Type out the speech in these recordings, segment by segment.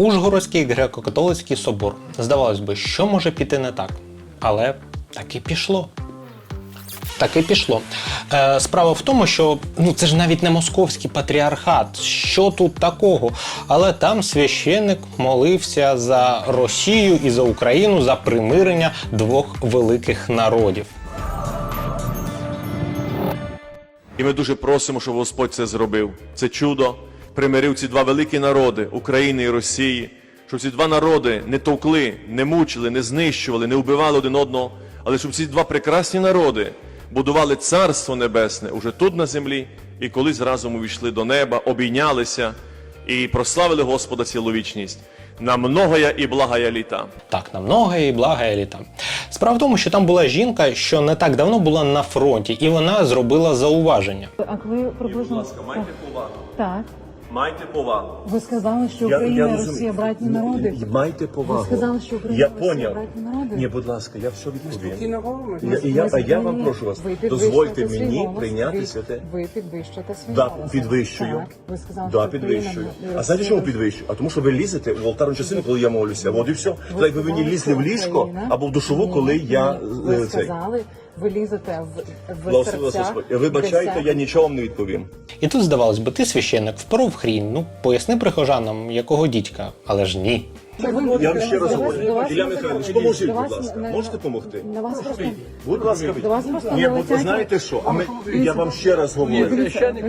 Ужгородський греко-католицький собор. Здавалось би, що може піти не так? Але так і пішло. Так і пішло. Е, справа в тому, що ну це ж навіть не московський патріархат. Що тут такого? Але там священник молився за Росію і за Україну за примирення двох великих народів. І ми дуже просимо, щоб Господь це зробив. Це чудо примирив ці два великі народи України і Росії, щоб ці два народи не товкли, не мучили, не знищували, не вбивали один одного, але щоб ці два прекрасні народи будували царство небесне уже тут на землі, і колись разом увійшли до неба, обійнялися і прославили Господа цілу вічність. На многоя і благая літа. Так, на многое і благая літа. Справа в тому, що там була жінка, що не так давно була на фронті, і вона зробила зауваження. А коли приблизно повагу. так, Майте повагу. ви сказали, що Україна і Росія братні народи. Майте повагу. Ви сказали, що Україна Я і Росія поняв. братні народи. Ні, будь ласка, я все відповім. Я, і я, а я вам прошу вас, ви підвищуєте дозвольте свій мені голос, прийняти ви- святе. Ви підвищуєте свій Да, голос. підвищую. Так, ви сказали, Да, що Україна підвищую. і А Росія- знаєте, чому підвищую? А тому, що ви лізете в алтарну частину, коли я молюся. От і все. Так якби ви не лізли в ліжко Україна- або в душову, Ні, коли я ні. е, Ви цей. сказали, ви лізете в, в серця. Вибачайте, я нічого вам не відповім. І тут, здавалось би, ти священник, впоров хрінь, ну поясни прихожанам, якого дідька, але ж ні. Я вам ще раз говорю. Ілля Михайлович, до поможіть, будь ласка. Можете допомогти? На вас просто Будь ласка, До вас просто Ні, бо ви знаєте що? А ми я вам ще раз говорю.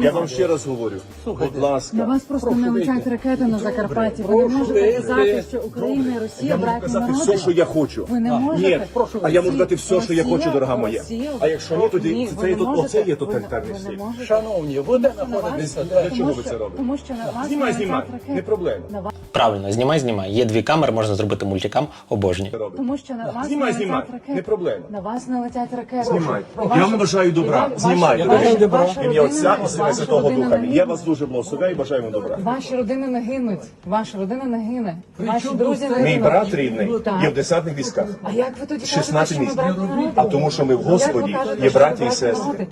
Я вам ще раз говорю. Будь на ласка. вас просто не летять ракети на Закарпатті. Ви не можете казати, що Україна і Росія Я можу казати все, що я хочу. Ви не можете. Ні, а я можу дати все, що я хочу, дорога моя. Росія- А якщо ні, тоді це ви є не тут- можете. оце є Ви не- тоталітарний ви не можете. Шановні, ви де На знаходитеся? Для чого ви це робите? Тому що на вас Знімай, не знімай. ракети. Не проблема. Правильно, знімай, знімай. Є дві камери, можна зробити мультикам, робите. Тому що на вас Знімай, не знімай. летять ракети. Не проблема. На вас не летять ракети. Знімай. Я вам бажаю добра. Знімай, Ім'я Отця і Сина Святого Духа. Я вас дуже благословляю і бажаю вам добра. Ваші родини не гинуть. Ваша родина не гине. Ваші друзі не гинуть. Мій брат рідний є в десантних військах. А як ви тоді 16 кажете, що ми місць. А тому, що ми в Господі є браті і сестри.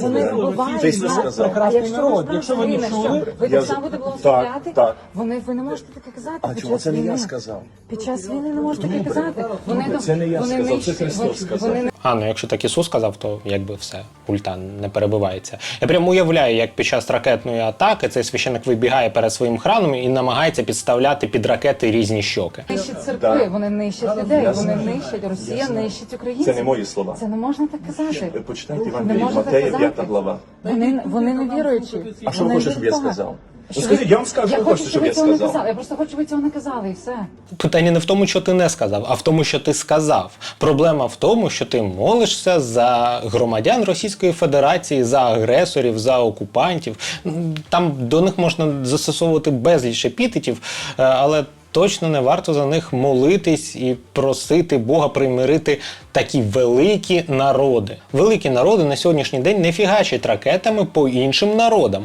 Вони Ти Ісус сказав. Якщо народ. ви Якщо ви не чули, ви так само будете благословляти? Вони ви не можете таке казати. А чому час це не я сказав? Під час війни не можете таке казати. Вони Це не я вони сказав, це Христос вони- сказав. Вони А, ну якщо так Ісус сказав, то якби все, ульта не перебивається. Я прямо уявляю, як під час ракетної атаки цей священик вибігає перед своїм храмом і намагається підставляти під ракети різні щоки. нищать церкви, вони нищать людей, вони нищать Росія, нищить українців. Це не мої слова. Це не можна так казати. Почитайте Не Євангеліє можна Матея, так 5 глава. Вони, вони не віруючі. А що ви Вони хочете, щоб я вірять в Бога. сказав? Ну, скажіть, я вам скажу, що ви хочу, хочете, щоб я цього не сказав. казали. Я просто хочу, щоб ви цього не казали, і все. Питання не в тому, що ти не сказав, а в тому, що ти сказав. Проблема в тому, що ти молишся за громадян Російської Федерації, за агресорів, за окупантів. М, Там до них можна застосовувати безліч епітетів, е, але. Точно не варто за них молитись і просити Бога примирити такі великі народи. Великі народи на сьогоднішній день не фігачать ракетами по іншим народам.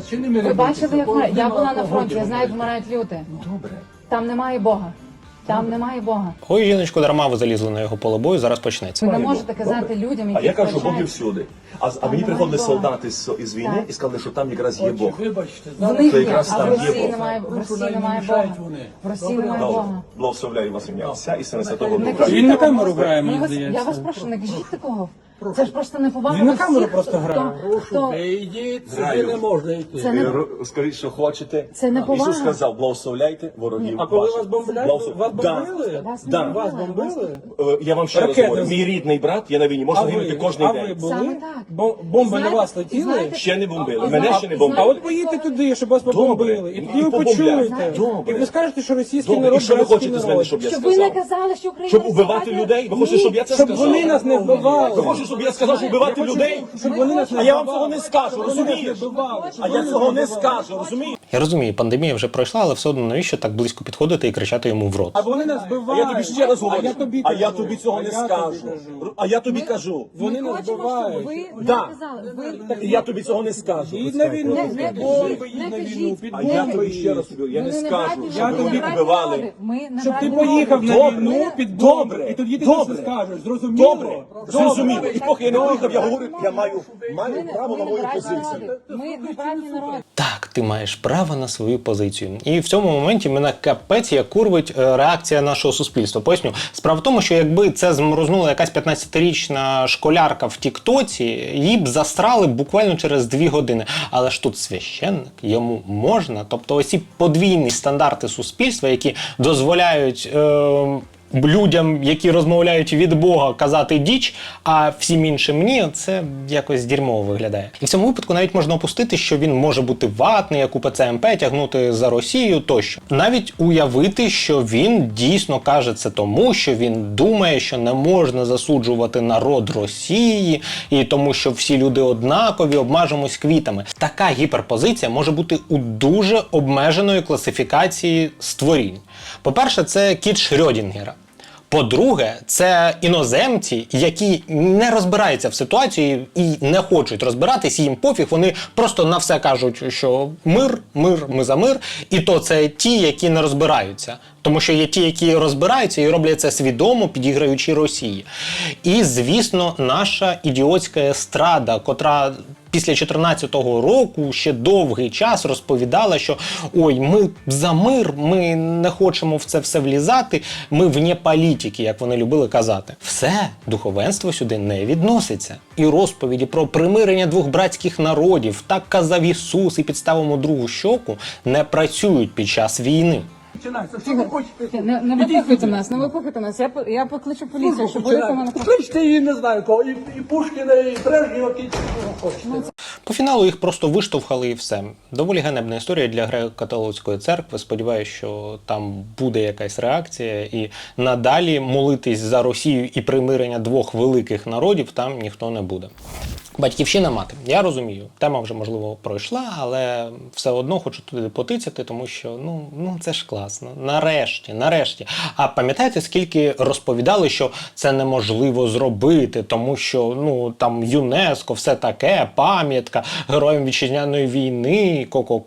Ви бачили, як ми- я була на фронті, я знаю, як вмирають люди. Добре. Там немає Бога. Там немає Бога. Ой, жіночко, дарма ви залізли на його поле бою, зараз почнеться. Ви не можете казати людям, А я кажу, Бог є всюди. А, а мені приходили Бога. солдати з, із війни Так. і сказали, що там якраз є Бог. Вибачте, В них є, якраз а там є Росії Бог. немає, в Росії немає Бога. вони. В Росії немає Бога. Благословляю вас ім'я Отця і Сина Святого Не Духа. Він на камеру грає, Ми мені вас- здається. Я вас прошу, не кажіть такого. Це ж просто неповага Він на до камеру всіх, просто хто- грає. хто- Не йдіть, сюди Граю. не можна йти. Це не Ви Скажіть, що хочете. Це не повага. Ісус сказав, благословляйте ворогів. А коли ваших. вас бомбляли, Благослов- вас Да. бомбили? Вас Да. бомбили. Вас бомбили? Е, Я вам ще раз Ракети говорю, мій рідний брат є на війні, можна гинути кожен а ви день. були? Саме так. Бо- Бомби на Знаєте- вас летіли? знаєте- Ще не бомбили, А- мене а- ще не і А бомбили. от поїдьте туди, щоб вас побомбили. І тоді ви почуєте. Добре. І ви скажете, що російський Добре, і народ що ви братський хочете з мене, народ. щоб я Щоб ви не сказав? казали, що Україна Щоб убивати людей? Ви хочете, щоб я це Щоб сказав? вони нас не вбивали. Ви хочете, щоб я сказав, що вбивати людей? Щоб А я вам цього не скажу, Щоб розумієш? А я цього не скажу, розумієш? Я розумію, пандемія вже пройшла, але все одно навіщо так близько підходити і кричати йому в рот? А вони нас А вбивають. я тобі ще раз говорю, А я тобі а я тобі цього А не я тобі скажу. кажу. А я тобі кажу. Вони Ми нас вбивають. ви Да. казали. Ви я тобі цього не скажу. Їдь на війну, Не- не бомби, кажіть, їдь на війну, А я тобі ще раз тобі, я не скажу, народи, тобі ми вбивали. Ми Щоб ти поїхав на Добре. війну під. Добре. І тоді ти Добре. щось скажеш. Зрозуміло? Добре, зрозуміло. І поки я не поїхав, я говорю, я маю, маю право на мою позицію. Ми не братні народи. Так, ти маєш право право на свою позицію. І в цьому моменті мене капець як курвить е, реакція нашого суспільства. Поясню, справа в тому, що якби це зморознула якась 15-річна школярка в Тіктоці, її б застрали буквально через дві години. Але ж тут священник, йому можна. Тобто, оці подвійні стандарти суспільства, які дозволяють. Е- людям, які розмовляють від Бога, казати діч, а всім іншим ні, це якось дерьмово виглядає. І в цьому випадку навіть можна опустити, що він може бути ватний, як у ПЦМП, тягнути за Росію тощо. Навіть уявити, що він дійсно каже це тому, що він думає, що не можна засуджувати народ Росії, і тому, що всі люди однакові, обмежимось квітами. Така гіперпозиція може бути у дуже обмеженої класифікації створінь. По-перше, це кіт Шрьодінгера. По-друге, це іноземці, які не розбираються в ситуації і не хочуть розбиратись, їм пофіг. Вони просто на все кажуть, що мир, мир, ми за мир. І то це ті, які не розбираються. Тому що є ті, які розбираються і роблять це свідомо, підіграючи Росії. І, звісно, наша ідіотська естрада, котра після 2014 року ще довгий час розповідала, що ой, ми за мир, ми не хочемо в це все влізати, ми вне політики, як вони любили казати. Все, духовенство сюди не відноситься. І розповіді про примирення двох братських народів, так казав Ісус і підставимо другу щоку, не працюють під час війни. Починається. Що ви хочете? Не, не Ідіть сюди. нас, не випухуйте нас. Я, по- я покличу поліцію, щоб ви Починається. мене Кличте її, не знаю кого, і, і Пушкіна, і Брежнєва, і кого хочете. По фіналу їх просто виштовхали і все. Доволі ганебна історія для греко-католицької церкви. Сподіваюся, що там буде якась реакція, і надалі молитись за Росію і примирення двох великих народів там ніхто не буде. Батьківщина мати. Я розумію, тема вже можливо пройшла, але все одно хочу туди потицяти, тому що ну, ну це ж класно. Нарешті, нарешті. А пам'ятаєте, скільки розповідали, що це неможливо зробити, тому що ну там ЮНЕСКО, все таке, пам'ятка героям вітчизняної війни, коко.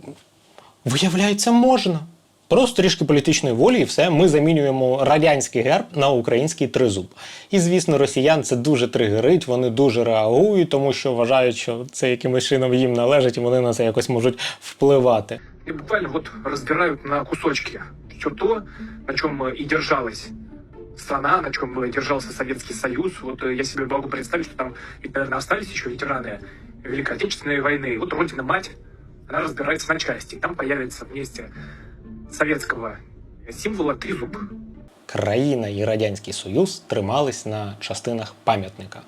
Виявляється, можна. Просто трішки політичної волі, і все. Ми замінюємо радянський герб на український тризуб. І звісно, росіян це дуже тригерить, вони дуже реагують, тому що вважають, що це якимось чином їм належить, і вони на це якось можуть впливати. и буквально вот разбирают на кусочки все то, на чем и держалась страна, на чем и держался Советский Союз. Вот э, я себе могу представить, что там, ведь, наверное, остались еще ветераны Великой Отечественной войны. И вот Родина-мать, она разбирается на части. И там появится вместе советского символа трезуб. Країна і Радянський Союз тримались на частинах пам'ятника.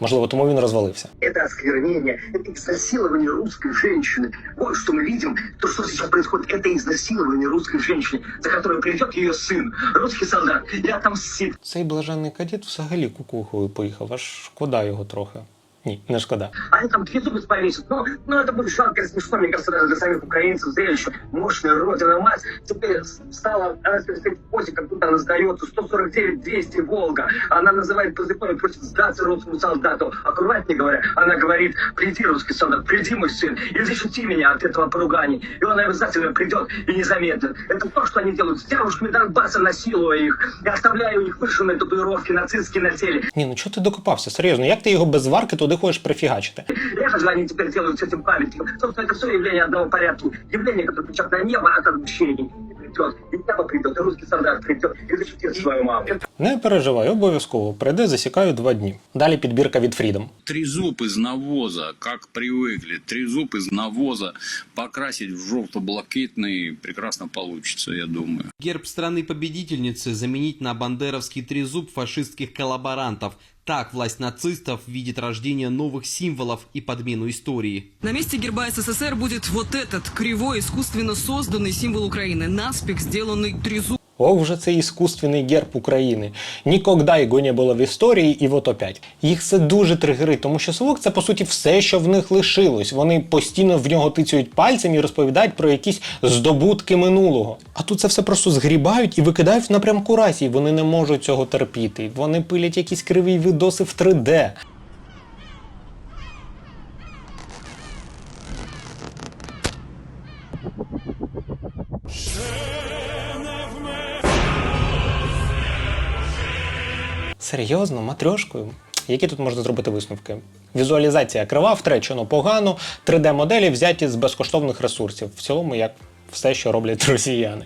Можливо, тому він розвалився. это осквернение, это изнасилование русской женщины. Вот что мы видим, то, что сейчас происходит, это изнасилование русской женщины, за которой придет ее сын, русский солдат, и отомстит. Цей блаженний кадіт взагалі кукухою поїхав, аж шкода його трохи. Ні, не шкода. Они там две зубы повесят. Ну, ну, это будет жалко и смешно, мне кажется, даже для самих украинцев зрелище. Мощная родина мать теперь стала, она теперь стоит в позе, как будто она сдается 149-200 Волга. Она называет позывной, просит сдаться русскому солдату. Аккуратнее говоря, она говорит, приди, русский солдат, приди, мой сын, и защити меня от этого поругания. И он обязательно придет и не заметит. Это то, что они делают с девушками Донбасса, насилуя их, и оставляя у них вышранные татуировки нацистские на теле. Ні, ну чого ти докопався? Серйозно, як ти його без варки туди хочеш прифігачити? Это же они теперь делают с этим памятником. Собственно, это все явление одного порядка. Явление, которое печатное небо от отмщений. И придет, и небо придет, и русский солдат придет, и защитит свою маму. Не переживай, обов'язково. Прийде, засікаю два дні. Далі підбірка від Freedom. Трезуб из навоза, как привыкли. Трезуб из навоза покрасить в желто-блакитный прекрасно получится, я думаю. Герб страны-победительницы заменить на бандеровский трезуб фашистских коллаборантов. так власть нацистов видит рождение новых символов и подмену истории. На месте герба СССР будет вот этот кривой, искусственно созданный символ Украины, наспех сделанный трезуб. Ох, вже цей іскусственний герб України. Нікогда його не було в історії, і от опять. Їх це дуже тригерить, тому що совок це по суті все, що в них лишилось. Вони постійно в нього тицюють пальцем і розповідають про якісь здобутки минулого. А тут це все просто згрібають і викидають напрямку расії. Вони не можуть цього терпіти. Вони пилять якісь криві відоси в 3D. Серйозно, матрьошкою? Які тут можна зробити висновки? Візуалізація крива, втречено погано, 3D-моделі взяті з безкоштовних ресурсів. В цілому, як все, що роблять росіяни.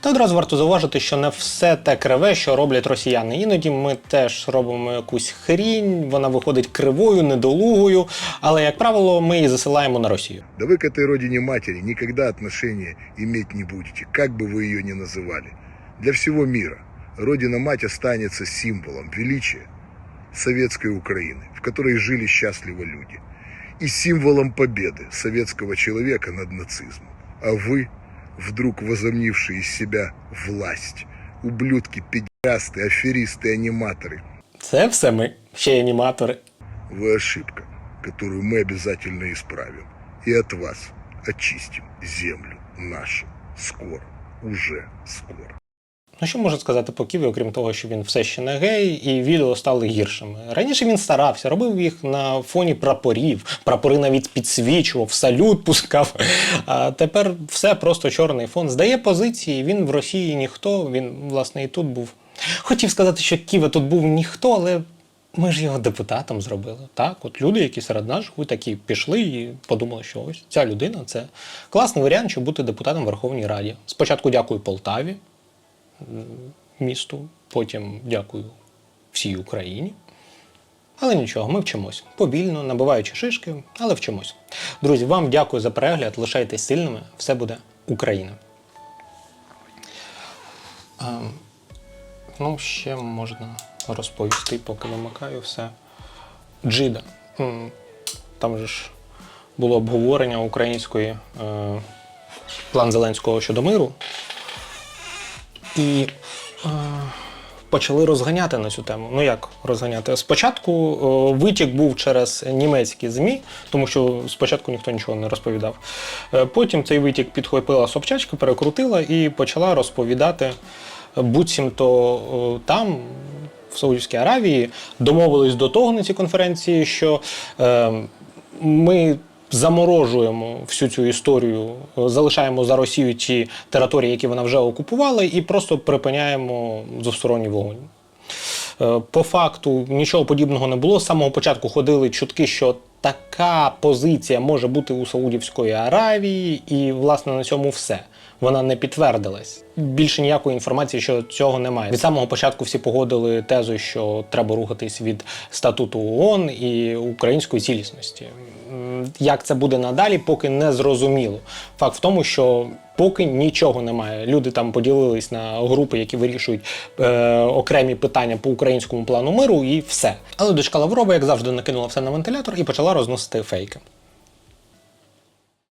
Та одразу варто зауважити, що не все те криве, що роблять росіяни. Іноді ми теж робимо якусь хрінь, вона виходить кривою, недолугою, але, як правило, ми її засилаємо на Росію. Да вы к этой родине матери никогда отношения иметь не будете, как бы вы ее ни называли. Для всего мира Родина-мать останется символом величия советской Украины, в которой жили счастливо люди, и символом победы советского человека над нацизмом. А вы, вдруг возомнившие из себя власть, ублюдки, педерасты, аферисты, аниматоры, Це все ми, ще й аніматори. вы ошибка, которую мы обязательно исправим. И от вас очистим землю нашу. Скоро. Уже скоро. Ну що можу сказати по Ківі, окрім того, що він все ще не гей, і відео стали гіршими. Раніше він старався, робив їх на фоні прапорів, прапори навіть підсвічував, салют пускав. А тепер все просто чорний фон. Здає позиції, він в Росії ніхто, він, власне, і тут був. Хотів сказати, що Ківа тут був ніхто, але ми ж його депутатом зробили. Так, от люди, які серед нас живуть, такі пішли і подумали, що ось ця людина це класний варіант, щоб бути депутатом в Верховній Раді. Спочатку дякую Полтаві, місту, потім дякую всій Україні. Але нічого, ми вчимось. Повільно, набиваючи шишки, але вчимось. Друзі, вам дякую за перегляд. Лишайтесь сильними. Все буде Україна. А, ну, ще можна розповісти, поки вимикаю все. Джида. Там же ж було обговорення української е, план Зеленського щодо миру. І е, почали розганяти на цю тему. Ну як розганяти? Спочатку е, витік був через німецькі ЗМІ, тому що спочатку ніхто нічого не розповідав. Е, потім цей витік підхопила Собчачка, перекрутила і почала розповідати, буцімто е, там. В Саудівській Аравії домовились до того на цій конференції, що е, ми заморожуємо всю цю історію, залишаємо за Росію ті території, які вона вже окупувала, і просто припиняємо двосторонній вогонь. Е, По факту нічого подібного не було. З самого початку ходили чутки, що така позиція може бути у Саудівської Аравії, і власне на цьому все. Вона не підтвердилась. Більше ніякої інформації, що цього немає. Від самого початку всі погодили тезу, що треба рухатись від статуту ООН і української цілісності. Як це буде надалі, поки не зрозуміло. Факт в тому, що поки нічого немає. Люди там поділились на групи, які вирішують е, окремі питання по українському плану миру, і все. Але дочка Лаврова, як завжди, накинула все на вентилятор і почала розносити фейки.